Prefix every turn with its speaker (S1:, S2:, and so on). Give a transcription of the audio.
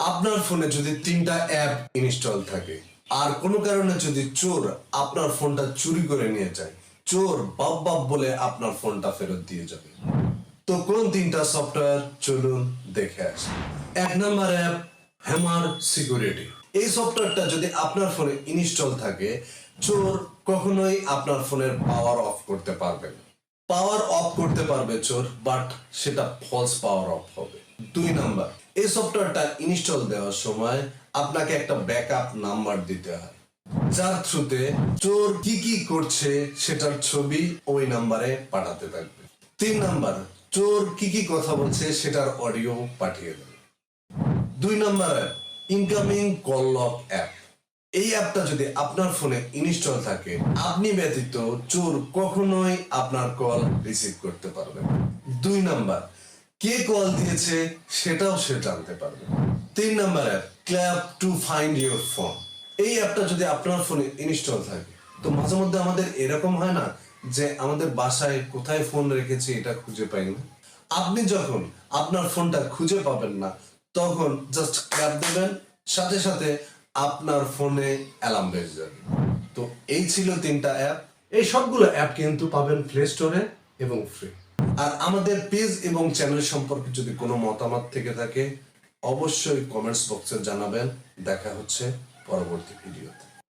S1: আপনার ফোনে যদি তিনটা অ্যাপ ইনস্টল থাকে, আর কোনো কারণে যদি চোর আপনার ফোনটা চুরি করে নিয়ে যায়, চোর বাপ বাপ বলে আপনার ফোনটা ফেরত দিয়ে যাবে। তো কোন তিনটা সফটওয়্যার? চলুন দেখে আসি। এক নম্বর অ্যাপ হ্যামার সিকিউরিটি এই সফটওয়্যারটা যদি আপনার ফোনে ইনস্টল থাকে, চোর কখনোই আপনার ফোনের পাওয়ার অফ করতে পারবে না। পাওয়ার অফ করতে পারবে চোর বাট সেটা ফলস পাওয়ার অফ হবে। দুই নাম্বার। এই সফটওয়্যারটা ইনস্টল দেওয়ার সময় আপনাকে একটা ব্যাকআপ নাম্বার দিতে হয়। যার থ্রুতে চোর কি কি করছে সেটার ছবি ওই নাম্বারে পাঠাতে থাকবে। তিন নাম্বার, চোর কি কি কথা বলছে সেটার অডিও পাঠিয়ে দেবে। দুই number incoming call lock app এই অ্যাপটা যদি আপনার ফোনে ইনস্টল থাকে, আপনি ব্যতীত চোর কখনোই আপনার কল রিসিভ করতে পারবে না। দুই নাম্বার কে কল দিয়েছে সেটাও সে জানতে পারবে। তিন number app clap to find your phone এই অ্যাপটা যদি আপনার ফোনে ইনস্টল থাকে, তো মাঝে মধ্যে আমাদের এরকম হয় না যে আমাদের বাসায় কোথায় ফোন রেখেছি এটা খুঁজে পাই না। আপনি যখন আপনার ফোনটা খুঁজে পাবেন না, তখন জাস্ট ক্ল্যাপ দেবেন, সাথে সাথে আপনার ফোনে অ্যালার্ম বেজে যাবে। তো এই ছিল তিনটা অ্যাপ এই সবগুলো অ্যাপ কিন্তু পাবেন প্লে স্টোরে এবং ফ্রি আর আমাদের পেজ এবং চ্যানেল সম্পর্কে যদি কোনো মতামত থেকে থাকে, অবশ্যই কমেন্টস বক্সে জানাবেন। দেখা হচ্ছে পরবর্তী ভিডিওতে।